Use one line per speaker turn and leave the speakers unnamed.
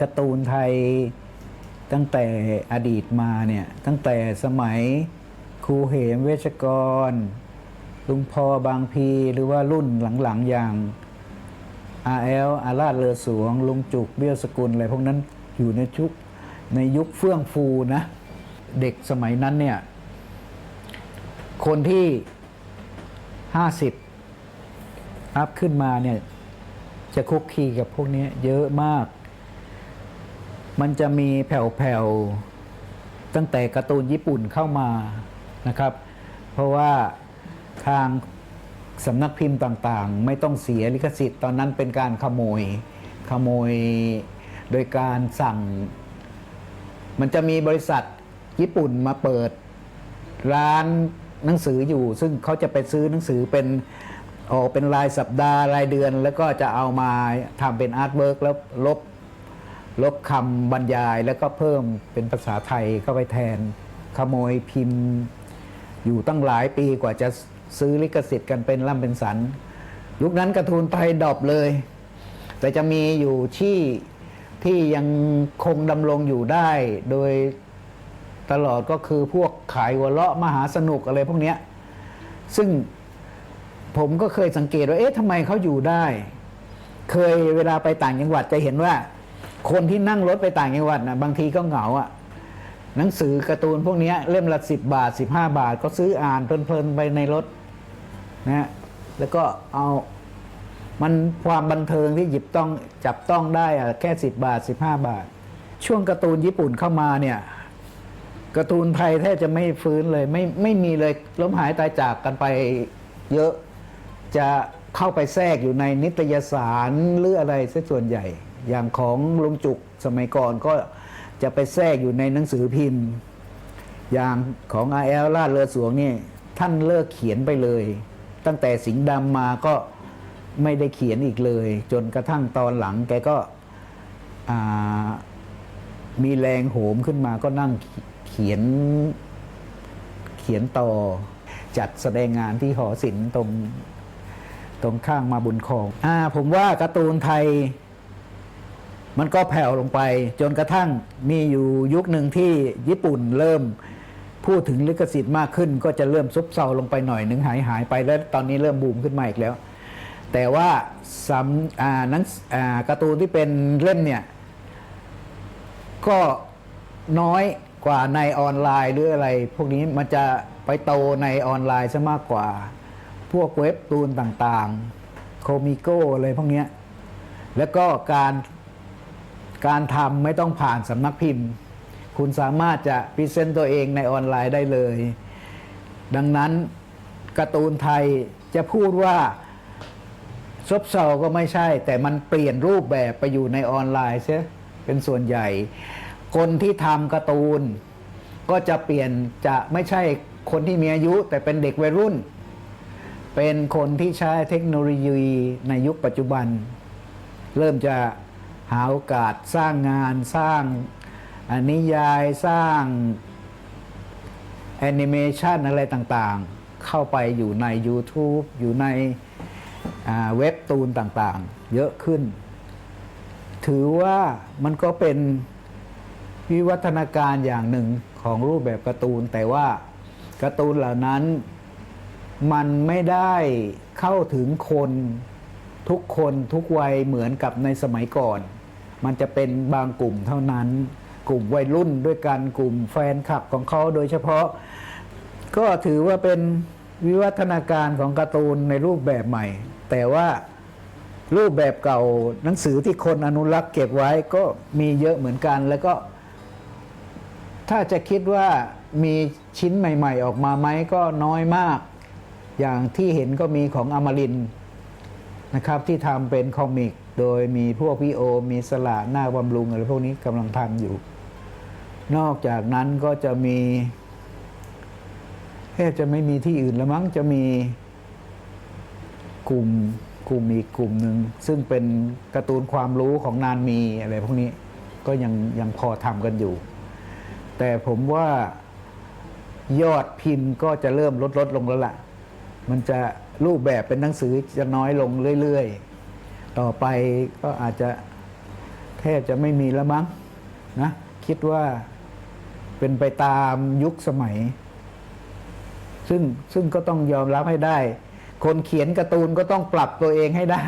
การ์ตูนไทยตั้งแต่อดีตมาเนี่ยตั้งแต่สมัยครูเหมเวชกร ลุงพอบางพีหรือว่ารุ่นหลังๆอย่างอาเอลอาราชเลอสวง ลุงจุกเบี้ยวสกุลอะไรพวกนั้นอยู่ในชุกในยุคเฟื่องฟูนะ เด็กสมัยนั้นเนี่ย คนที่ห้าสิบอัพขึ้นมาเนี่ย จะคุกคีกับพวกนี้เยอะมาก มันจะมีแผ่วๆ ตั้งแต่การ์ตูนญี่ปุ่นเข้ามานะครับ เพราะว่าทางสำนักพิมพ์ต่างๆ ไม่ต้องเสียลิขสิทธิ์ตอนนั้นเป็นการขโมยขโมยโดยการสั่ง มันจะมีบริษัทญี่ปุ่นมาเปิดร้านหนังสืออยู่ ซึ่งเขาจะไปซื้อหนังสือเป็นออกเป็นรายสัปดาห์รายเดือน แล้วก็จะเอามาทำเป็นอาร์ตเวิร์กแล้วลบ ลบคำบรรยายแล้วก็เพิ่มเป็นภาษาไทยเข้าไปแทน ขโมยพิมพ์ อยู่ตั้งหลายปีกว่าจะซื้อลิขสิทธิ์กันเป็นล่ำเป็นสันยุคนั้นการ์ตูนไทยดอปเลย แต่จะมีอยู่ที่ที่ยังคงดำรงอยู่ได้ โดยตลอดก็คือพวกขายหัวเราะมหาสนุกอะไรพวกเนี้ยซึ่งผมก็เคยสังเกตว่า เอ๊ะทำไมเขาอยู่ได้ เคยเวลาไปต่างจังหวัดจะเห็นว่า คนที่นั่งรถไปต่างจังหวัดนะบางทีก็เหงาอะ่ะหนังสือการ์ตูนพวกนี้เล่มละสิบบาทสิบห้าบาท ก็ซื้ออ่านเพลินๆไปในรถนะฮะแล้วก็เอามันความบันเทิงที่หยิบต้องจับต้องได้อะแค่สิบบาทสิบห้าบาท ช่วงการ์ตูนญี่ปุ่นเข้ามาเนี่ยการ์ตูนไทยแทบจะไม่ฟื้นเลย ไม่ไม่มีเลยล้มหายตายจากกันไปเยอะจะเข้าไปแทรกอยู่ในนิตยสารหรืออะไรซะส่วนใหญ่ อย่างของลุงจุกสมัยก่อนก็จะไปแทรกอยู่ในหนังสือพิมพ์ อย่างของอาแอลลาดเลือสวงนี่ท่านเลิกเขียนไปเลย ตั้งแต่สิงห์ดำมาก็ไม่ได้เขียนอีกเลย จนกระทั่งตอนหลังแกก็มีแรงโหมขึ้นมาก็นั่งเขียนเขียนต่อ จัดแสดงงานที่หอศิลป์ตรงตรงข้างมาบุญคลองอ่าผมว่าการ์ตูนไทย มันก็แผ่วลงไป จนกระทั่งมีอยู่ยุคหนึ่งที่ญี่ปุ่นเริ่มพูดถึงลิขสิทธิ์มากขึ้น ก็จะเริ่มซบเซาลงไปหน่อยหนึ่งหายหายไปแล้วตอนนี้เริ่มบูมขึ้นมาอีกแล้ว แต่ว่าสำนังอ่าการ์ตูนที่เป็นเล่มเนี่ย ก็น้อยกว่าในออนไลน์หรืออะไร พวกนี้มันจะไปโตในออนไลน์ซะมากกว่า พวกเว็บตูนต่างๆ โคมิโก้อะไรพวกนี้แล้วก็การ การทำไม่ต้องผ่านสำนักพิมพ์ คุณสามารถจะพรีเซนต์ตัวเองในออนไลน์ได้เลย ดังนั้นการ์ตูนไทยจะพูดว่าซบเซาก็ไม่ใช่ แต่มันเปลี่ยนรูปแบบไปอยู่ในออนไลน์เสียเป็นส่วนใหญ่ คนที่ทำการ์ตูน ก็จะเปลี่ยนจะไม่ใช่คนที่มีอายุ แต่เป็นเด็กวัยรุ่น เป็นคนที่ใช้เทคโนโลยีในยุคปัจจุบัน เริ่มจะ หาโอกาสสร้างงานสร้างนิยายสร้างแอนิเมชันอะไรต่างๆ เข้าไปอยู่ใน YouTube อยู่ในเว็บตูนต่างๆ เยอะขึ้น ถือว่ามันก็เป็นวิวัฒนาการอย่างหนึ่งของรูปแบบการ์ตูน แต่ว่าการ์ตูนเหล่านั้น มันไม่ได้เข้าถึงคนทุกคนทุกวัยเหมือนกับในสมัยก่อน มันจะเป็นบางกลุ่มเท่านั้น กลุ่มวัยรุ่นด้วยกันกลุ่มแฟนคลับของเขาโดยเฉพาะ ก็ถือว่าเป็นวิวัฒนาการของการ์ตูนในรูปแบบใหม่ แต่ว่ารูปแบบเก่าหนังสือที่คนอนุรักษ์เก็บไว้ก็มีเยอะเหมือนกันแล้วก็ ถ้าจะคิดว่ามีชิ้นใหม่ ๆ ออกมาไหมก็น้อยมาก อย่างที่เห็นก็มีของอมรินทร์ นะครับที่ทำเป็นคอมิก โดยมีพวกพี่โอ มีสละหน้าบำรุงอะไรพวกนี้กำลังทำอยู่ นอกจากนั้นก็จะมีแทบจะไม่มีที่อื่นแล้วมั้งจะมีกลุ่มกลุ่มอีกกลุ่มหนึ่งซึ่งเป็นการ์ตูนความรู้ของนานมีอะไรพวกนี้ก็ยังยังพอทำกันอยู่ แต่ผมว่ายอดพิมพ์ก็จะเริ่มลดลดลงแล้วล่ะ มันจะ รูปแบบเป็นหนังสือจะน้อยลงเรื่อยๆ ต่อไปก็อาจจะแทบจะไม่มีแล้วมั้งนะคิดว่าเป็นไปตามยุคสมัย ซึ่งซึ่งก็ต้องยอมรับให้ได้ คนเขียนการ์ตูนก็ต้องปรับตัวเองให้ได้